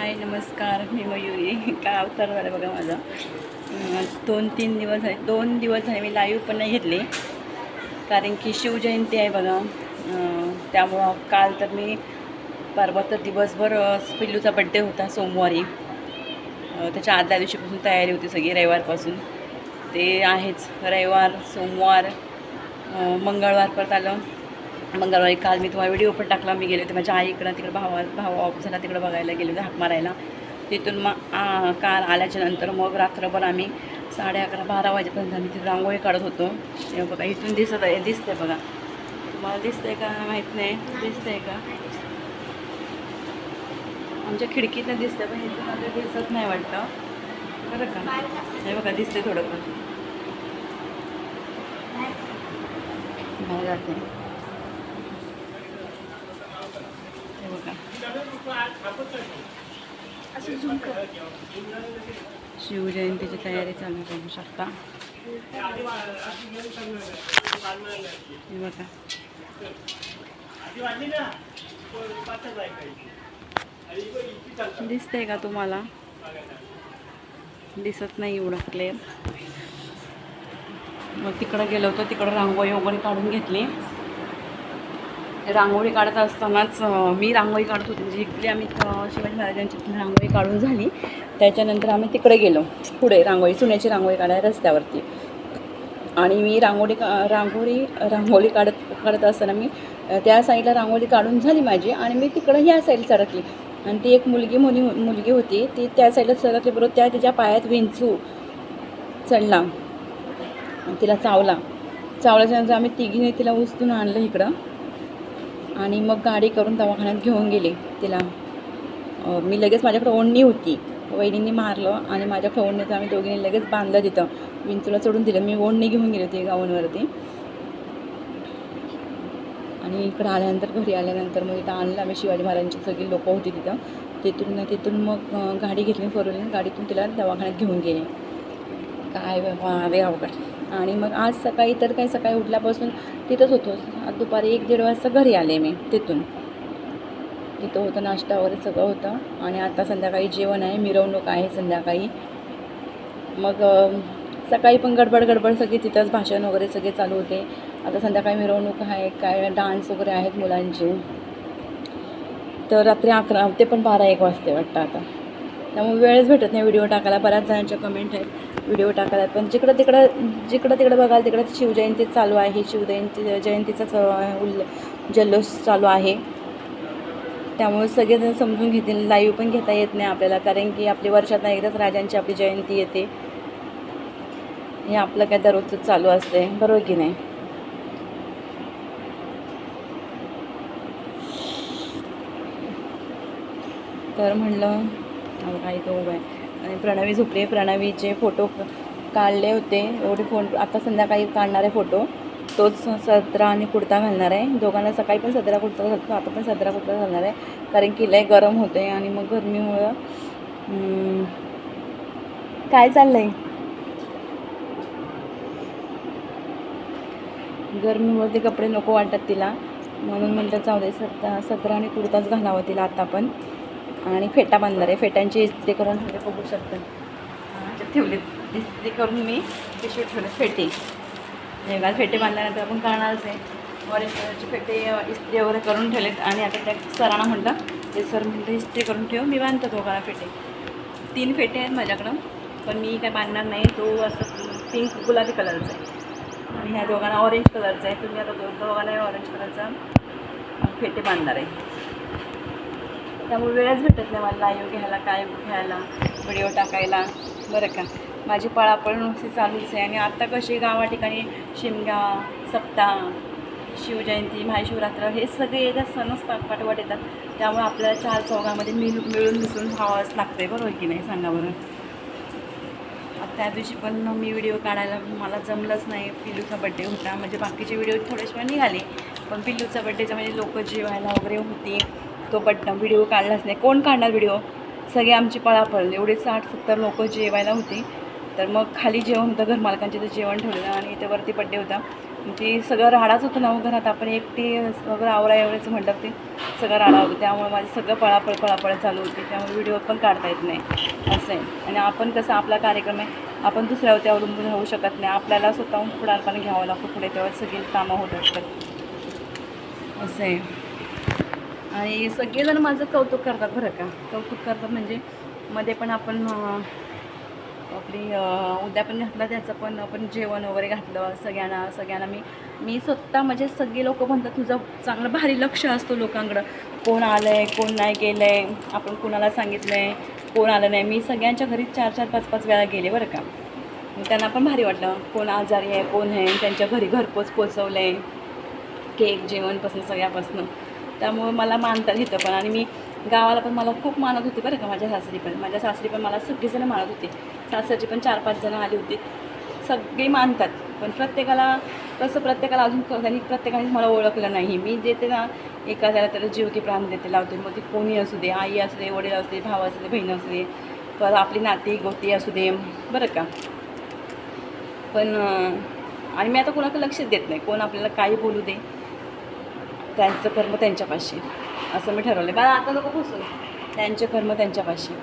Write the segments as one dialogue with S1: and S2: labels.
S1: हाय नमस्कार. मी मयुरी. काय अवतार झालं बघा माझा. दोन तीन दिवस आहे. दोन दिवस झाले मी लाईव्ह पण नाही घेतले. कारण की शिवजयंती आहे बघा. त्यामुळं काल तर मी परवा तर दिवसभर पिल्लूचा बड्डे होता सोमवारी. त्याच्या आदल्या दिवशीपासून तयारी होती सगळी रविवारपासून. ते आहेच. रविवार सोमवार मंगळवार परत आलं. मंगळवारी काल मी तुम्हाला व्हिडिओ पण टाकला. मी गेले होते माझ्या आईकडं. तिकडं भावा भावा ऑफ झाला. तिकडं बघायला गेले होते हाक मारायला. तिथून मग आ, काल आल्याच्यानंतर मग रात्रभर आम्ही साडे अकरा बारा वाजेपर्यंत आम्ही तिथे रांगोळी काढत होतो. हे बघा इथून दिसत आहे दिसतंय बघा. तुम्हाला दिसतंय का माहीत नाही? दिसतंय का? आमच्या खिडकीतनं दिसतंय पण इथून आता दिसत नाही वाटतं. बरं का? हे बघा दिसतंय थोडं पण बाहेर जाते हे बघा शिवजयंतीची तयारी चालू करू शकता. बघा. दिसतंय का तुम्हाला? दिसत नाही एवढं क्लिअर मग तिकडं गेलो होतो तिकडं रांगोळी वगैरे काढून घेतली. रांगोळी काढत असतानाच मी रांगोळी काढत होते. म्हणजे इकडे आम्ही शिवाजी महाराजांची रांगोळी काढून झाली. त्याच्यानंतर आम्ही तिकडे गेलो पुढे रांगोळी चुन्याची रांगोळी काढायला रस्त्यावरती. आणि मी रांगोळी का रांगोळी रांगोळी काढत काढत असताना मी त्या साईडला रांगोळी काढून झाली माझी आणि मी तिकडं ह्या साईड सरकली. आणि ती एक मुलगी मुली मुलगी होती ती त्या साईडला सरकली बरोबर त्या तिच्या पायात विंचू चढला. आणि तिला चावला. चावल्याच्यानंतर आम्ही तिघीने तिला उचलून आणलं इकडं. आणि मग गाडी करून दवाखान्यात घेऊन गेले. तिला मी लगेच माझ्याकडे ओढणी होती. वहिनींनी मारलं आणि माझ्याकडे ओढणीचं आम्ही दोघींनी लगेच बांधलं तिथं. विंचूला चढून दिलं. मी ओढणी घेऊन गेले होती गाऊनवरती आणि इकडं आल्यानंतर घरी आल्यानंतर मग इथं आणलं आम्ही शिवाजी महाराजांची सगळी लोकं होती तिथं. तिथून तिथून मग गाडी घेतली फोर व्हीलर. गाडीतून तिला दवाखान्यात घेऊन गेले. काय बाबा रे अवघड. आणि मग आज सकाळी तर काही सकाळी उठल्यापासून तिथंच होतो. दुपारी एक दीड वाजता घरी आले मी तिथून. तिथं होतं नाश्ता वगैरे सगळं होतं आणि आता संध्याकाळी जेवण आहे मिरवणूक आहे संध्याकाळी. मग सकाळी पण गडबड गडबड सगळी तिथंच भाषण वगैरे सगळे चालू होते. आता संध्याकाळी मिरवणूक आहे काय डान्स वगैरे आहेत मुलांचे. तर रात्री अकरा ते पण बारा एक वाजते वाटतं आता. त्यामुळे वेळच भेटत नाही व्हिडिओ टाकायला. बऱ्याच जणांच्या कमेंट आहेत व्हिडिओ टाकायला. पण जिकडं तिकडं जिकडं तिकडं बघाल तिकडं शिवजयंती चालू आहे. शिवजयंती जयंतीचाच उल्ल जल्लोष चालू आहे. त्यामुळे सगळेजण समजून घेतील. लाईव्ह पण घेता येत नाही आपल्याला कारण की आपली वर्षात एकदाच राजांची आपली जयंती येते. हे आपलं काय दररोजच चालू असते बरोबर की नाही? तर म्हणलं काही तो उभा आहे. आणि प्रणवी झोपली प्रणवीचे फोटो काढले होते. एवढे फोन आता संध्याकाळी काढणार आहे फोटो. तोच सदरा आणि कुर्ता घालणार आहे. दोघांना सकाळी पण सदरा कुर्ता घालतो आता पण सदरा कुर्ता घालणार आहे. कारण की लय गरम होते आणि मग गरमीमुळं काय चाललं आहे गरमीमुळे ते कपडे नको वाटतात तिला. म्हणून म्हणतात जाऊ दे सत सतरा आणि कुर्ताच घालावा तिला आता पण. आणि फेटा बांधणार आहे. फेट्यांची इस्त्री करून ठेवले बघू शकता. ठेवले. इस्त्री करून मी पिशवी ठेवले. फेटे. हे फेटे बांधल्यानंतर आपण करणारच आहे. ऑरेंज कलरचे फेटे इस्त्री वगैरे करून ठेवलेत. आणि आता त्या सरांना म्हटलं ते सर म्हटलं इस्त्री करून ठेव मी बांधतो दोघांना फेटे. तीन फेटे आहेत माझ्याकडं पण मी काय बांधणार नाही. तो असं पिंक गुलाबी कलरचा आहे. आणि ह्या दोघांना ऑरेंज कलरचा आहे. तुम्ही आता दो दोघांना ऑरेंज कलरचा फेटे बांधणार आहे. त्यामुळे वेळच भेटत नाही मला लाईव्ह घ्यायला काय घ्यायला व्हिडिओ टाकायला. बरं का? माझी पळापळ नुसती चालूच आहे. आणि आत्ता कशी गावा ठिकाणी शिमगा सप्ताह शिवजयंती महाशिवरात्र हे सगळे येतात सणच पाठपाठवाट येतात. त्यामुळे आपल्याला चार चौघामध्ये मिळ मिळून मिसळून व्हावंच लागतं आहे बरोबर की नाही? सांगा बरं. त्या दिवशी पण मी व्हिडिओ काढायला मला जमलंच नाही. पिल्लूचा बड्डे होता. म्हणजे बाकीचे व्हिडिओ थोडेसे निघाले. पण पिल्लूचा बड्डेच्या म्हणजे लोक जेवायला वगैरे होते. तो बड्डा व्हिडिओ काढलाच नाही. कोण काढणार व्हिडिओ? सगळे आमची पळापळ एवढे साठ सत्तर लोक जेवायला होते. तर मग खाली जेवण होतं घरमालकांचे तर जेवण ठेवलं आणि इथे वरती बड्डे होता. ती सगळं राडाच होतं ना हो घरात. आपण एकटी सगळं आवरा एवढंच म्हटलं ते. सगळं राडा होतं. त्यामुळे माझं सगळं पळापळ पळापळ चालू होती. त्यामुळे व्हिडिओ पण काढता येत नाही. असं आहे. आणि आपण कसं आपला कार्यक्रम आहे. आपण दुसऱ्यावरती अवलंबून राहू शकत नाही. आपल्याला स्वतःहून पुढारपण घ्यावं लागतं पुढे. तेव्हा सगळी कामं होत असतात. असं आहे. आणि सगळेजण माझं कौतुक करतात बरं का. कौतुक करतात म्हणजे मध्ये पण आपण आपली उद्या पण घातलं त्याचं पण आपण जेवण वगैरे घातलं सगळ्यांना सगळ्यांना मी मी स्वतः म्हणजे सगळे लोक म्हणतात तुझं चांगलं भारी लक्ष असतो लोकांकडं. कोण आलं आहे कोण नाही गेलं आहे आपण कोणाला सांगितलं आहे कोण आलं नाही. मी सगळ्यांच्या घरी चार चार पाच पाच वेळा गेले बरं का. मग त्यांना पण भारी वाटलं कोण आजारी आहे कोण आहे त्यांच्या घरी घरपोच पोचवलं आहे केक जेवणपासून सगळ्यापासून. त्यामुळं मला मानतात इथं पण. आणि मी गावाला पण मला खूप मानत होती बरं का माझ्या सासरी पण. माझ्या सासरी पण मला सगळीजणं मानत होती. सासरची पण चार पाच जणं आली होती. सगळी मानतात. पण प्रत्येकाला कसं प्रत्येकाला अजून त्यांनी प्रत्येकाने मला ओळखलं नाही. मी देते ना एखाद्याला त्याला जीव की प्राण देते लावते. मग ती कोणी असू दे आई असू दे वडील असू दे भाव असू दे बहीण असू दे परत आपली नाती गोती असू दे बरं का? पण आणि मी आता कोणाकडे लक्षच देत नाही. कोण आपल्याला काही बोलू दे त्यांचं कर्म त्यांच्यापाशी. असं मी ठरवलं बा आता नको बसून त्यांचे कर्म त्यांच्यापाशी.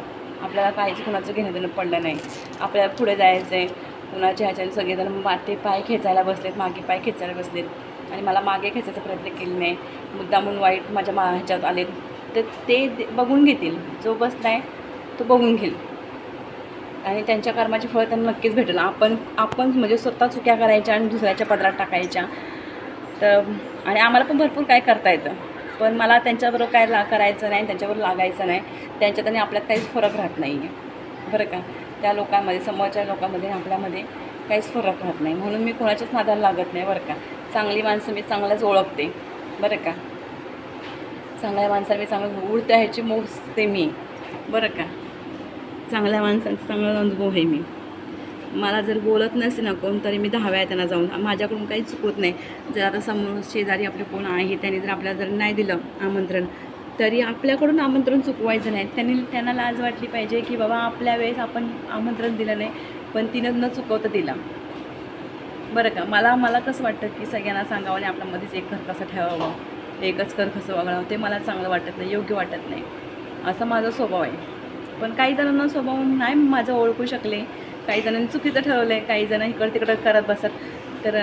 S1: आपल्याला काहीच कुणाचं घेणं देणं पडलं नाही. आपल्याला पुढे जायचं आहे कुणाच्या ह्याच्याने सगळेजण माते पाय खेचायला बसलेत मागे पाय खेचायला बसलेत. आणि मला मागे खेचायचा प्रयत्न केला नाही. मुद्दा म्हणून वाईट माझ्या मा ह्याच्यात आले तर ते दे- बघून घेतील. जो बसला आहे तो बघून घेईल. आणि त्यांच्या कर्माची फळं त्यांना नक्कीच भेटेल. आपण आपण म्हणजे स्वतः चुक्या करायच्या आणि दुसऱ्याच्या पदरात टाकायच्या. तर आणि आम्हाला पण भरपूर काय करता येतं. पण मला त्यांच्याबरोबर काय ला करायचं नाही त्यांच्याबरोबर लागायचं नाही. त्यांच्यात आणि आपल्यात काहीच फरक राहत नाही आहे बरं का? त्या लोकांमध्ये समोरच्या लोकांमध्ये आपल्यामध्ये काहीच फरक राहत नाही. म्हणून मी कोणाच्याच नादाला लागत नाही बरं का? चांगली माणसं मी चांगल्याच ओळखते. बरं का? चांगल्या माणसाला मी चांगलं उडत्या ह्याची मोजते मी. बरं का? चांगल्या माणसांचं चांगला अनुभव आहे मी. मला जर बोलत नसते ना कोण तरी मी दहाव्या त्यांना जाऊन माझ्याकडून काही चुकत नाही. जर आता समोर शेजारी आपले कोण आहे त्यांनी जर आपल्याला जर नाही दिलं आमंत्रण तरी आपल्याकडून आमंत्रण चुकवायचं नाही. त्यांनी त्यांना लाज वाटली पाहिजे की बाबा आपल्या वेळेस आपण आमंत्रण दिलं नाही पण तिनं न चुकवता दिला. बरं का? मला मला कसं वाटतं की सगळ्यांना सांगावं आणि आपल्यामध्येच एक घर कसं ठेवावं? एकच कर कसं वागणावं ते मला चांगलं वाटत नाही योग्य वाटत नाही. असा माझा स्वभाव आहे. पण काही जणांना स्वभाव नाही माझं ओळखू शकले. काही जणांनी चुकीचं ठरवलं आहे काही जण इकडं तिकडं करत बसत. तर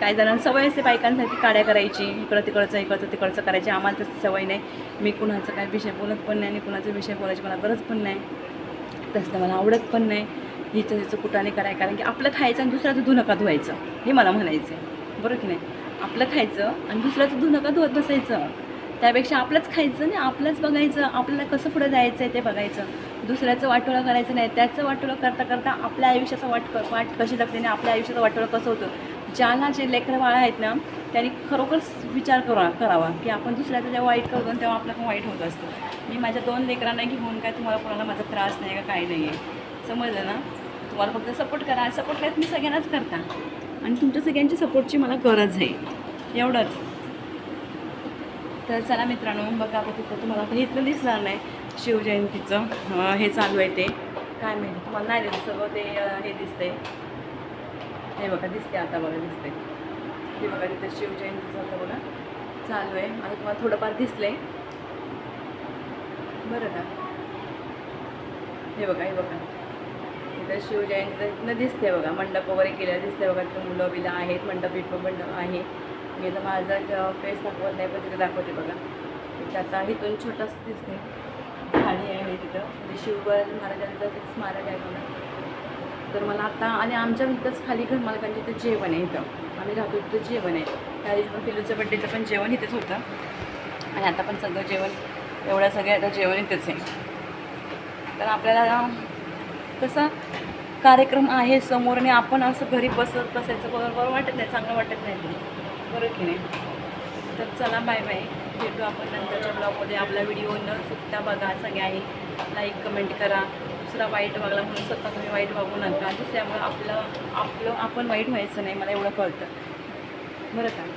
S1: काही जणांना सवय असते बायकांसाठी काड्या करायची इकडं तिकडचं इकडचं तिकडचं करायची. आम्हाला तसं सवय नाही. मी कुणाचं काय विषय बोलत पण नाही आणि कुणाचा विषय बोलायची मला गरज पण नाही. तसं मला आवडत पण नाही. हिचं हिचं कुठाने कराय कारण की आपलं खायचं आणि दुसऱ्याचं धुणं का धुवायचं? हे मला म्हणायचं आहे बरोबर की नाही? आपलं खायचं आणि दुसऱ्याचं धुणं का धुवत बसायचं? त्यापेक्षा आपलंच खायचं आणि आपलंच बघायचं आपल्याला कसं पुढे जायचं आहे ते बघायचं. दुसऱ्याचं वाटोळं करायचं नाही त्याचं वाटोळं करता करता आपल्या आयुष्याचा वाट क- वाट कशी लागते आणि आपल्या आयुष्याचं वाटोळं कसं होतं. ज्याला जे लेकरं बाळा आहेत ना त्यांनी खरोखरच विचार करा करावा की आपण दुसऱ्याचं जेव्हा वाईट करतो तेव्हा आपलं पण वाईट होत असतं. मी माझ्या दोन लेकरांना घेऊन काय तुम्हाला कोणाला माझा त्रास नाही का काही नाही आहे. समजलं ना? तुम्हाला फक्त सपोर्ट करा. सपोर्ट करत मी सगळ्यांनाच करता. आणि तुमच्या सगळ्यांची सपोर्टची मला गरज आहे. एवढंच. तर चला मित्रांनो बघा तिथं तुम्हाला आता इथलं दिसणार नाही शिवजयंतीचं. हे चालू आहे ते. काय माहिती तुम्हाला नाही दिसत सगळं ते हे दिसतंय. हे बघा दिसते आता बघा दिसते हे बघा तिथं शिवजयंतीचं आता बघा चालू आहे. आता तुम्हाला थोडंफार दिसलंय. बरं का? हे बघा हे बघा. इथं शिवजयंतीनं दिसते बघा. मंडप वगैरे केलेलं दिसते बघा. तिथं मुलं बिलं आहेत मंडप बिटप मंडप आहे. मी तर माझा फेस दाखवत नाही पण तिथे दाखवते बघा. तिथे आता इथून छोटंसं दिसते. खाणी आहे तिथं. म्हणजे शिवबन महाराजांचं ते स्मारक आहे बघा तर मला आता आणि आमच्या इथंच खाली घर मालकांच्या इथं जेवण आहे इथं. आम्ही राहतो तिथं जेवण आहे. त्या दिवशी पण पिलूचं बड्डेचं पण जेवण इथेच होतं. आणि आता पण सगळं जेवण एवढ्या सगळ्या आता जेवण इथेच आहे. तर आपल्याला कसं कार्यक्रम आहे समोर आणि आपण असं घरी बसत बसायचं बरोबर वाटत नाही चांगलं वाटत नाही. बरं की नाही. तर चला बाय बाय भेटू आपण नंतरच्या ब्लॉगमध्ये आपला व्हिडिओ न चुकता बघा सगळ्यांनी. लाईक कमेंट करा. दुसरा वाईट वागला म्हणून स्वतः तुम्ही वाईट वागू नका. दुसऱ्यामुळं आपलं आपलं आपण वाईट व्हायचं नाही. मला एवढं कळतं. बरं का?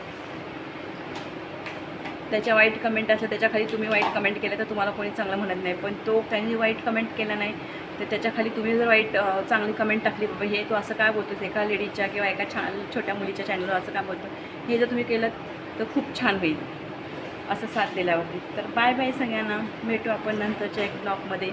S1: त्याच्या वाईट कमेंट असलं त्याच्याखाली तुम्ही वाईट कमेंट केलं तर तुम्हाला कोणी चांगलं म्हणत नाही. पण तो त्यांनी वाईट कमेंट केला नाही तर त्याच्याखाली तुम्ही जर वाईट चांगली कमेंट टाकली बाबा हे तू असं काय बोलतोस एका लेडीजच्या किंवा एका छान छोट्या मुलीच्या चॅनलवर असं काय बोलतो हे जर तुम्ही केलं तर खूप छान होईल. असं साथ दिल्यावरती. तर बाय बाय सगळ्यांना. भेटू आपण नंतरच्या एक ब्लॉगमध्ये